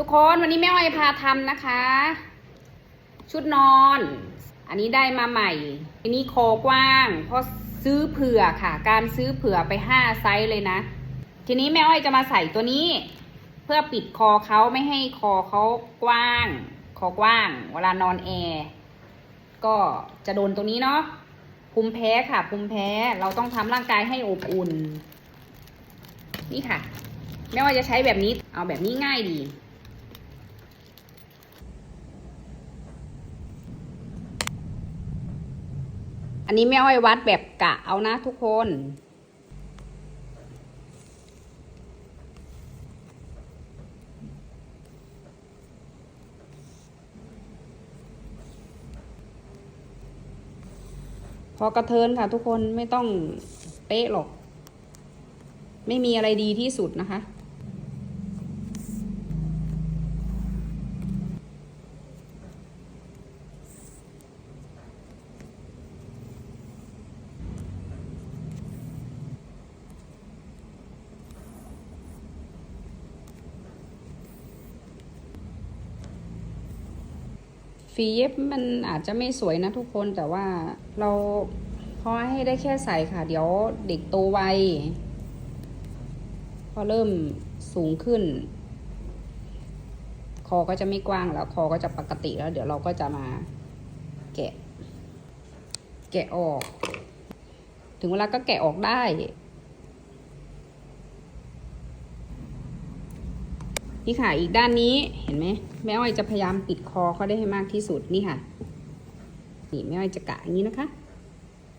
ทุกคนวันนี้แม่อ้อยพาทำนะคะ ชุดนอน อันนี้ได้มาใหม่ อันนี้คอกว้างเพราะซื้อเผื่อค่ะ การซื้อเผื่อไปห้าไซส์เลยนะ ทีนี้แม่อ้อยจะมาใส่ตัวนี้ เพื่อปิดคอเขาไม่ให้คอเขากว้าง คอกว้าง เวลานอนแอร์ก็จะโดนตรงนี้เนาะภูมิแพ้ค่ะภูมิแพ้เราต้องทำร่างกายให้อบอุ่น นี่ค่ะแม่ว่าจะใช้แบบนี้เอาแบบนี้ง่ายดี อันนี้แม่อ้อยวัดแบบกะเอานะทุกคน พอกระเทินค่ะทุกคนไม่ต้องเป๊ะหรอก ไม่มีอะไรดีที่สุดนะคะ ฝีเย็บมันอาจจะไม่สวยนะทุกคนแต่ว่าเราพอให้ได้แค่ใส่ค่ะ เดี๋ยวเด็กโตไวพอเริ่มสูงขึ้น คอก็จะไม่กว้างแล้ว คอก็จะปกติแล้ว เดี๋ยวเราก็จะมาแกะ แกะออก ถึงเวลาก็แกะออกได้ นี่ค่ะ อีกด้านนี้เห็นไหมแม่อ้อยจะพยายามปิดคอเขาได้ให้มากที่สุดนี่ค่ะ นี่แม่อ้อยจะกะอย่างนี้นะคะ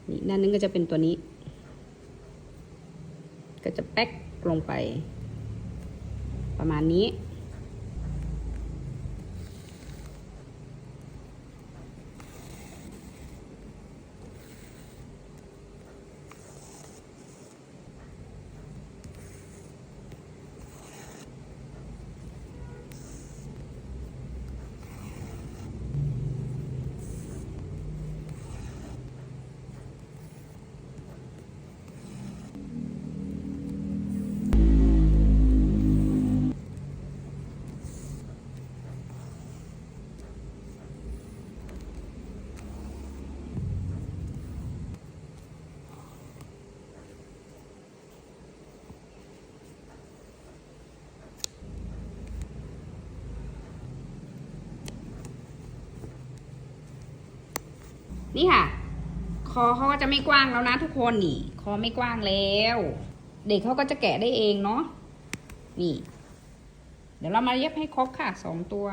นี่ด้านนึงก็จะเป็นตัวนี้ ก็จะแป๊กลงไป ประมาณนี้ นี่ค่ะ คอเขาก็จะไม่กว้างแล้วนะทุกคนนี่ คอไม่กว้างแล้ว เด็กเขาก็จะแกะได้เองเนาะนี่ เดี๋ยวเรามาเย็บให้ครบค่ะสองตัว